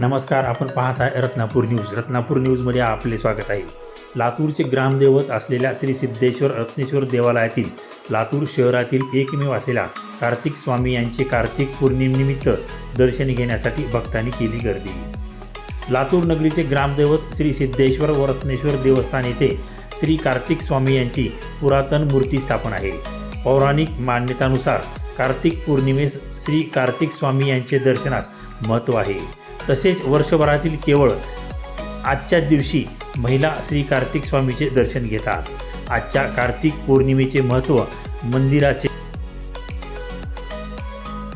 नमस्कार आपण पाहत आहे रत्नापूर न्यूज. रत्नापूर न्यूजमध्ये आपले स्वागत आहे. लातूरचे ग्रामदैवत असलेल्या श्री सिद्धेश्वर रत्नेश्वर देवालयातील लातूर शहरातील एकमेव असलेल्या कार्तिक स्वामी यांचे कार्तिक पौर्णिमेनिमित्त दर्शन घेण्यासाठी भक्तांनी केली गर्दी. लातूर नगरीचे ग्रामदैवत श्री सिद्धेश्वर व रत्नेश्वर देवस्थान येथे श्री कार्तिक स्वामी यांची पुरातन मूर्ती स्थापन आहे. पौराणिक मान्यतानुसार कार्तिक पौर्णिमेस श्री कार्तिक स्वामी यांचे दर्शनास महत्त्व आहे. तसेच वर्षभरातील केवळ आजच्या दिवशी महिला श्री कार्तिक स्वामीचे दर्शन घेतात. आजच्या कार्तिक पौर्णिमेचे महत्त्व मंदिराचे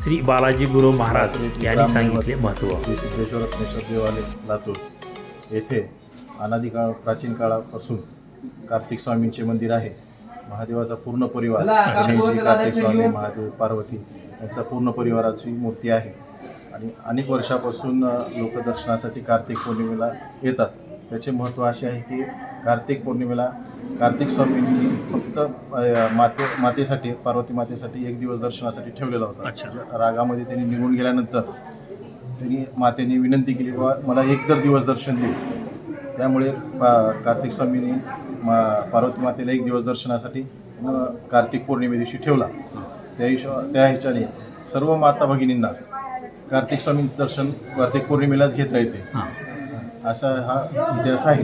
श्री बालाजी गुरु महाराज यांनी सांगितले महत्त्व श्री सिद्धेश्वर रत्नेश्वर देवालय लातूर. येथे अनादी काळ प्राचीन काळापासून कार्तिक स्वामींचे मंदिर आहे. महादेवाचा पूर्ण परिवार गणेशजी कार्तिक स्वामी महादेव पार्वती यांचा पूर्ण परिवाराची मूर्ती आहे. आणि अनेक वर्षापासून लोक दर्शनासाठी कार्तिक पौर्णिमेला येतात. त्याचे महत्त्व असे आहे की कार्तिक पौर्णिमेला कार्तिक स्वामींनी फक्त माते मातेसाठी पार्वती मातेसाठी एक दिवस दर्शनासाठी ठेवलेला होता. अच्छा. रागामध्ये त्यांनी निघून गेल्यानंतर त्यांनी मातेने विनंती केली बा मला एक तर दिवस दर्शन दे. त्यामुळे पा कार्तिक स्वामींनी मा पार्वती मातेला एक दिवस दर्शनासाठी कार्तिक पौर्णिमे दिवशी ठेवला. त्या हिशो त्या ह्याच्याने सर्व माता भगिनींना कार्तिक स्वामींचं दर्शन कार्तिक पौर्णिमेलाच घेता येते हां. असा हा इतिहास आहे.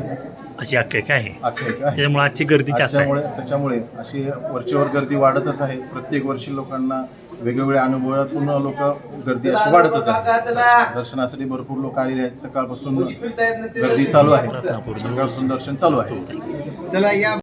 अशी आख्यायिका आहे. आख्यायिका आहे. त्याच्यामुळे आजची गर्दी जास्त आहे. त्याच्यामुळे त्याच्यामुळे अशी वरचेवर गर्दी वाढतच आहे. प्रत्येक वर्षी लोकांना वेगवेगळ्या अनुभवातून लोक गर्दी अशी वाढतच आहे. दर्शनासाठी भरपूर लोक आलेले आहेत. सकाळपासून गर्दी चालू आहे. सकाळपासून दर्शन चालू आहे. हो, you. चला या